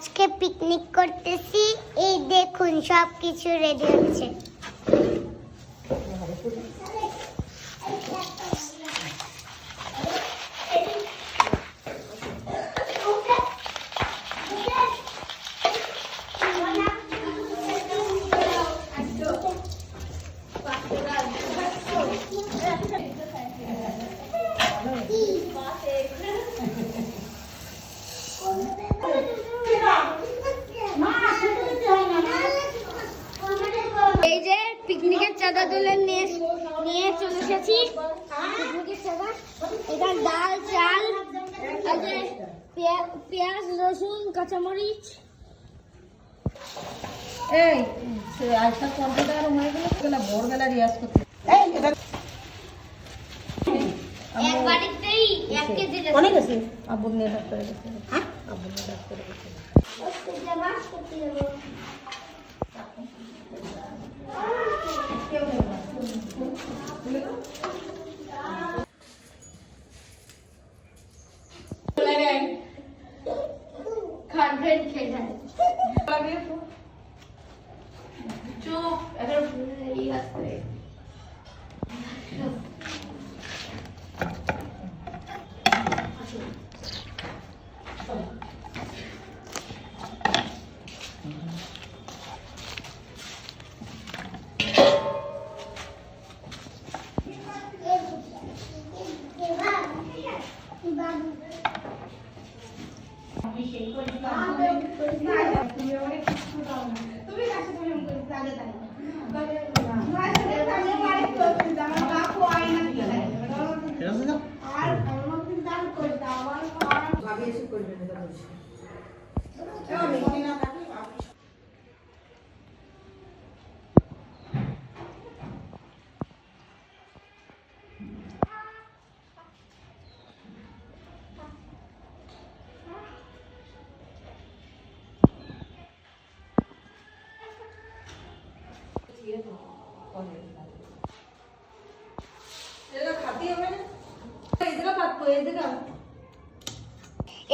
আজকে পিকনিক করতেছি। এই দেখুন সব কিছু রেডি হচ্ছে এই যে পিকনিকের চাঁদা তুলে নিয়ে নিয়ে চলে এসেছি পিকনিকের চাঁদা এখানে ডাল চাল আর যে পেঁয়া- পেঁয়াজ রসুন কাঁচামরিচ। এই আজটা কম্পিউটার হয়ে গেল গেলা ভোরবেলা রিয়াজ করতে এক বাড়িতেই এক কেজি অনেক আছে। আব্বুর নিয়ে ডাক্তারে গেছে নিয়ে ডাক্তারে গেছে Somebody else pray. তুমি কাছে তুমি করে প্রাগে তাই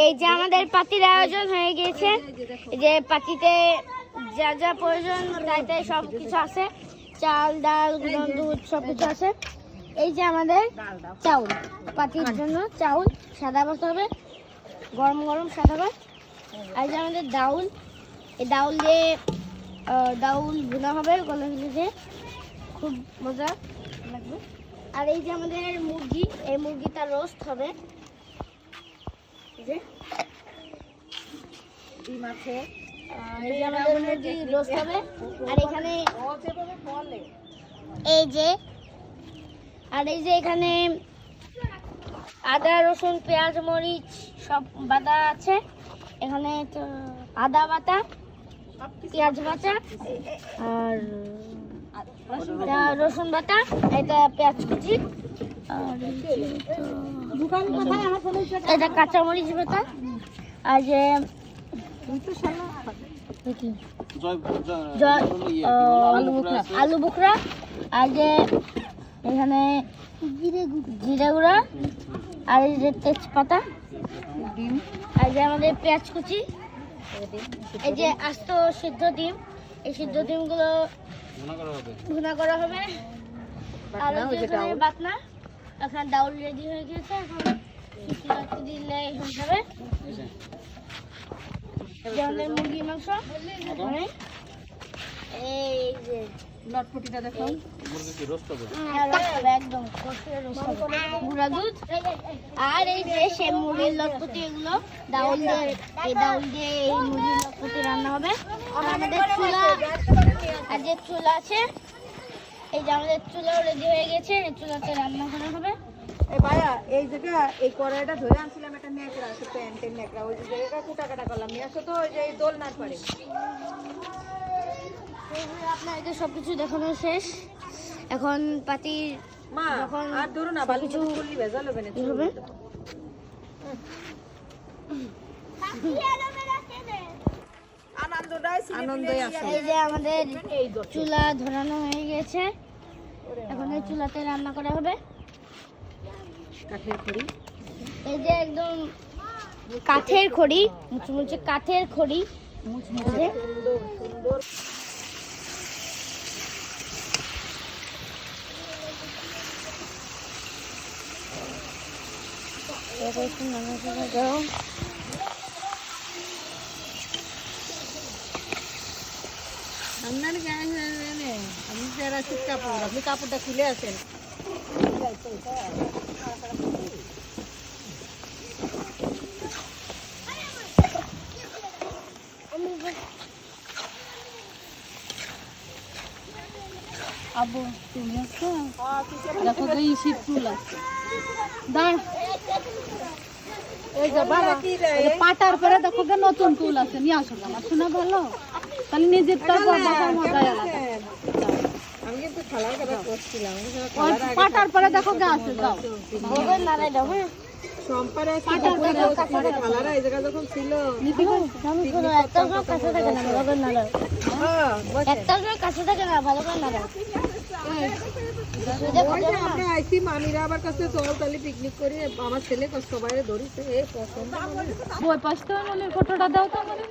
এই যে আমাদের পাতির আয়োজন হয়ে গিয়েছে। যে পাতিতে যা যা প্রয়োজন তাই তাই সব কিছু আছে। চাল ডাল দুধ সব কিছু আছে। এই যে আমাদের চাউল। পাতির জন্য চাউল সাদা ভাত হবে গরম গরম সাদা ভাত আর এই যে আমাদের ডাউল এই ডাউল দিয়ে ডাউল ভুনা হবে গলা দিয়ে খুব মজা লাগবে। আর এই যে আমাদের মুরগি এই মুরগিটা রোস্ট হবে। যে। ডিম আছে এই যে আমাদের মুরগি রোস্ট হবে। আর এখানে এই যে আর এই যে এখানে আদা রসুন পেঁয়াজ মরিচ সব বাটা আছে। এখানে আদা বাটা। পেঁয়াজ বাটা আর রসুন বাটা, এটা পেঁয়াজ কুচি এটা- কাঁচামরিচ বাটা। আর যে আলু বোখরা। আর যে এখানে জিরে গুঁড়া আর এই যে তেজপাতা। আর যে আমাদের পেঁয়াজ কুচি এই যে আস্ত সিদ্ধ ডিম এই সিদ্ধ ডিমগুলো ভুনা করা হবে। আর এখানে ডাউল। রেডি হয়ে গেছে এখন দিলে হয়ে মুরগির মাংস এই যে। লটপটিটা দেখো হ্যাঁ, রস হবে একদম গুঁড়া দুধ আর এই যে সে মুরগির লটপটি এগুলো ডাউল দিয়ে এই ডাউল দিয়ে এই মুরগির লটপটি রান্না হবে। আর আমাদের চুলা আর যে চুলা আছে এই যে আমাদের চুলাও রেডি হয়ে গেছে এই চুলাতে রান্না করা হবে। এই ভাইয়া এই জায়গা এই কড়াইটা ধরে আনছিলাম একটা ন্যাকড়া আছে প্যান্টের ন্যাকড়া। ওই যে জায়গা কুটা কাটা করলাম। নিয়ে আসো তো ওই যে এই দোল না পারে এইভাবে আপনার এটা সব কিছু দেখানো শেষ। এখন পাতির মা যখন আর ধরো না বালি কিছু ভেজাল হবে না হবে? এই যে আমাদের চুলা ধরানো হয়ে গেছে। এখন এই চুলাতে রান্না করা হবে। কাঠের খড়ি। এই যে একদম কাঠের খড়ি মুচমুচে কাঠের খড়ি। মুচমুচে সুন্দর সুন্দর। আপনার গায়ে আমি যারা শীত কাপড় আপনি কাপড়টা খুলে আসেন আব্বু তুমি আসছো দেখো তো এই শীত ফুল আছে দাঁড় এই যে বাবা এই যে পাটার পরে দেখো গে নতুন ফুল আছে নিয়ে আসো আমার শোনা ভালো? তাহলে নিজের তো বাবার মজাই আলাদা। আমি কিন্তু খালার কথা করছিলাম পাটার পরে দেখো গে আছে যাও। হ্যাঁ একটা কাছে থাকে না হ্যাঁ ভালো করে আমরা আইছি মামিরা আবার কাছে চল তাহলে পিকনিক করি। আমার ছেলে সবাই ধরিছে এ পছন্দ বই পাশতে নলির ফটোটা দাও তো আমাদের।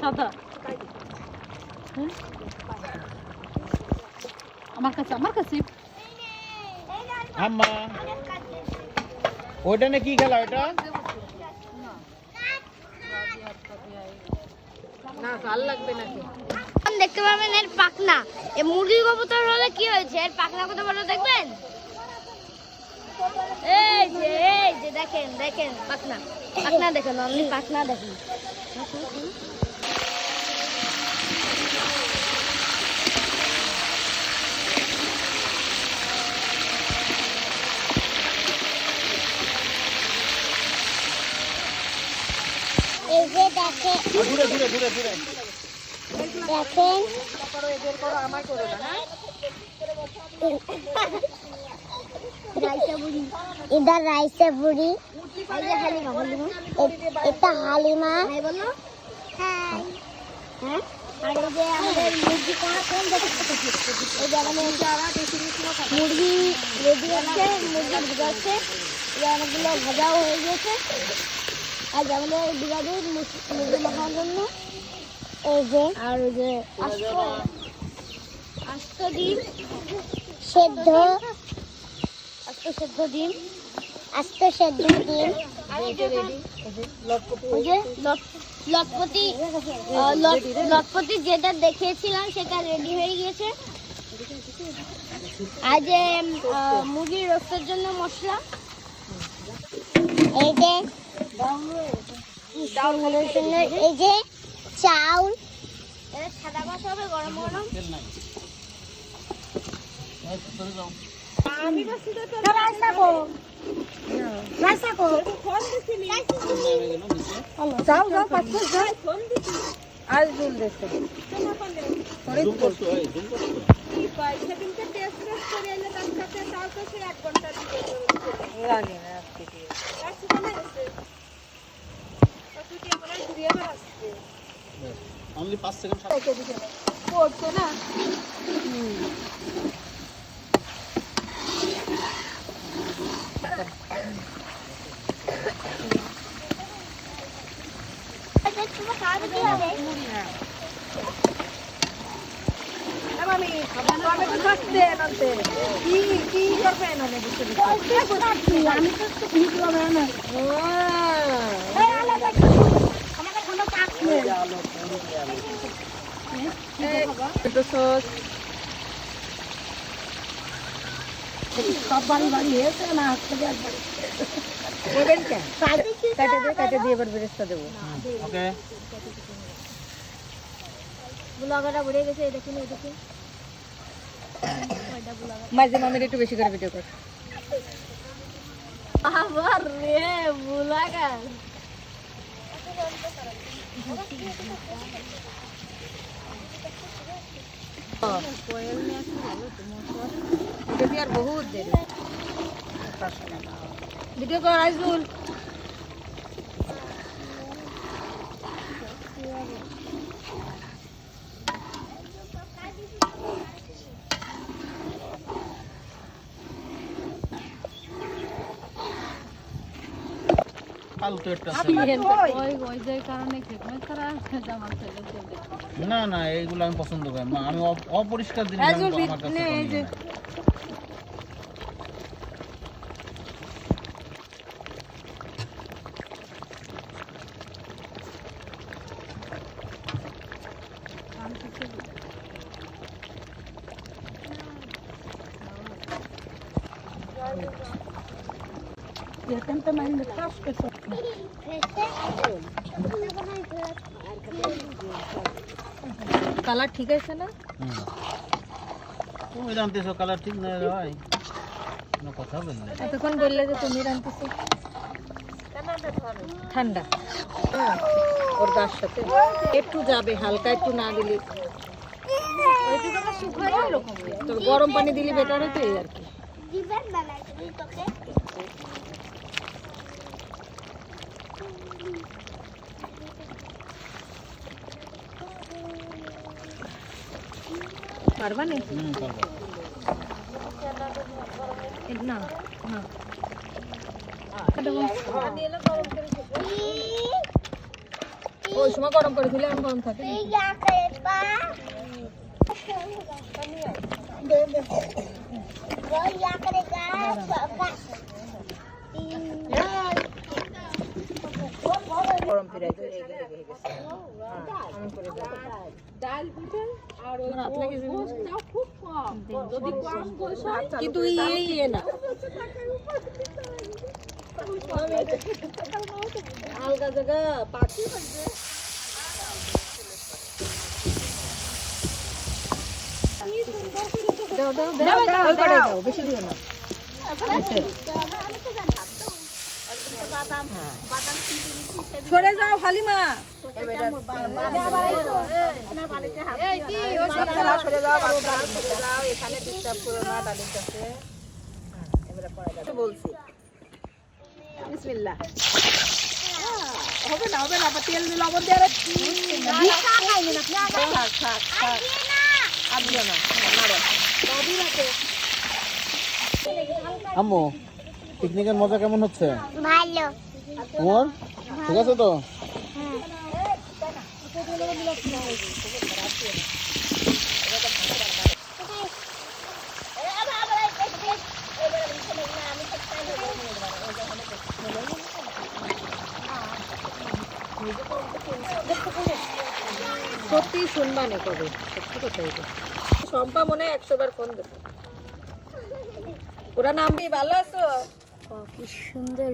সাদা। আমার কাছে আমার কাছে। আম্মা ওইটা না কি খেলা ওইটা? না ভালো লাগবে নাকি? দেখতে পাবেন এর পাখনা। এ মুরগি কবুতর হলে কি হয়েছে? এর পাখনা কত বড় দেখবেন? এই যে এই যে, দেখেন দেখেন, পাখনা। পাখনা দেখেন অনলি পাখনা দেখেন। দূরে দূরে দূরে দূরে। দেখেন? ইদার রাইসে বুড়ি। এটা হালিমা। হ্যাঁ। হ্যাঁ যে মুরগি রেডি হচ্ছে, মুরগি এই অনেকগুলো ভাজাও হয়ে গেছে আর আমাদের বিরাদি মুরগি মাখার জন্য। এই যে আর ওই যে আস্ত আস্ত ডিম। সেদ্ধ। আস্ত সেদ্ধ ডিম। আস্ত সেদ্ধ ডিম। লটপতি লটপতি যেটা দেখিয়েছিলাম সেটা রেডি হয়ে গিয়েছে। আর যে আহ, মুরগির রোস্টের জন্য মশলা। এই যে। এই যে চাউল। এটা সাদা মাছ হবে গরম গরম। যাও। যাও পাচ্ছ যাও আজ জুল দেখতে জুম করছ এই জুম করছ? লাগে না আজকে দিয়ে। অনলি 5 সেকেন্ড পড়তো না আমি আমি তো থাকতে আনতে কি কি করবে? না বুঝতে আমি তো ঠিক হবে না তো সস সব বাড়ি বাড়ি হয়েছে না দেবেন কেন কাটে দিয়ে কাটে দিয়ে এবার বেরেস্তা দেবো ওকে দেখুন মাঝে মামের একটু বেশি করে ভিডিও কর আবার রে ব্লগার ভিডিও দিয়ে আর বহুত দেরি ভিডিও কর আইজুল ফালতু একটা ওই ওই যে কারণে খেকমে তারা জামা ছেলে কেউ দেখে না না এইগুলো আমি পছন্দ করি না আমি অপ- অপরিষ্কার জিনিস আমি- আমার কাছে পছন্দ না। কালার ঠিক আছে না? তুমি জানতেছো কালার ঠিক না ভাই কোনো কথা বললে এতক্ষণ বললে যে তুমি রান্তেছো ঠান্ডা। ওর গার সাথে। একটু যাবে হালকা একটু না দিলে। তো গরম পানি দিলে বেটার হতো এই আর কি। পারবা না? না না। ওই সময় গরম করে আমি গরম থাকে। হ্যাঁ, ডাল পিঠা হ্যাঁ, দাও। কিন্তু ইয়ে না। আলগা জায়গা পাখি দাও দাও দাও বেশি দিও না। সরে যাও হালিমা। সরে যাও সরে যাও এখানে ডিস্টার্ব করো না ডালির কাছে এবারে পড়া যাবে বলছি। বিসমিল্লাহ। হবে না হবে না তেল লবণ দিয়ে আম্মু। পিকনিকের মজা কেমন হচ্ছে? ভালো। তোমার? ঠিক আছে তো? সত্যি শুনবা না কবে? সত্যি কথা এটা। শম্পা মনে হয় একশো বার ফোন দেবে। ওরা নাম ভালো আছো? কি সুন্দর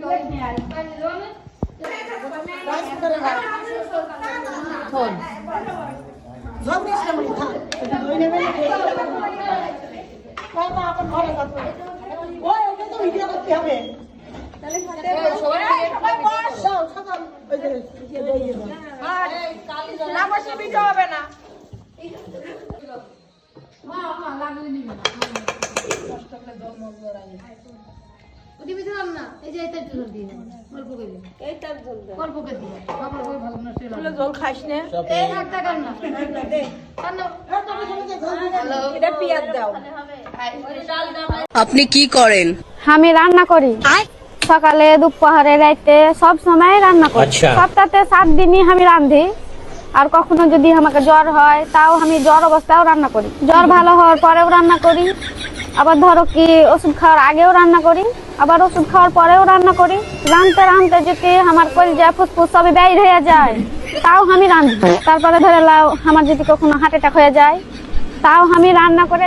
রোজ দেখো দেখো মোহাম্মদ বলে ওকে ওকে এবার আমার রান্না করে একটা বাকি আছে বাত এইটাই আছে না না জল খাস না। এটা পিয়াজ দাও। আপনি কি করেন? আমি রান্না করি। সকালে দুপুরে রাইতে সব সময় রান্না করি। সপ্তাহে সাত দিনই আমি রান্ধি। আর কখনো যদি আমাকে জ্বর হয় তাও আমি জ্বর অবস্থায়ও রান্না করি। জ্বর ভালো হওয়ার পরেও রান্না করি। আবার ধরো কি ওষুধ খাওয়ার আগেও রান্না করি, আবার ওষুধ খাওয়ার পরেও রান্না করি। রাঁধতে রাঁধতে যদি আমার যায় ফুসফুস সবই বাইর হয়ে যায়, তাও আমি রাঁধি। তারপরে ধরে লাও, আমার যদি কখনো হার্ট অ্যাটাক হয়ে যায়, তাও আমি রান্না করে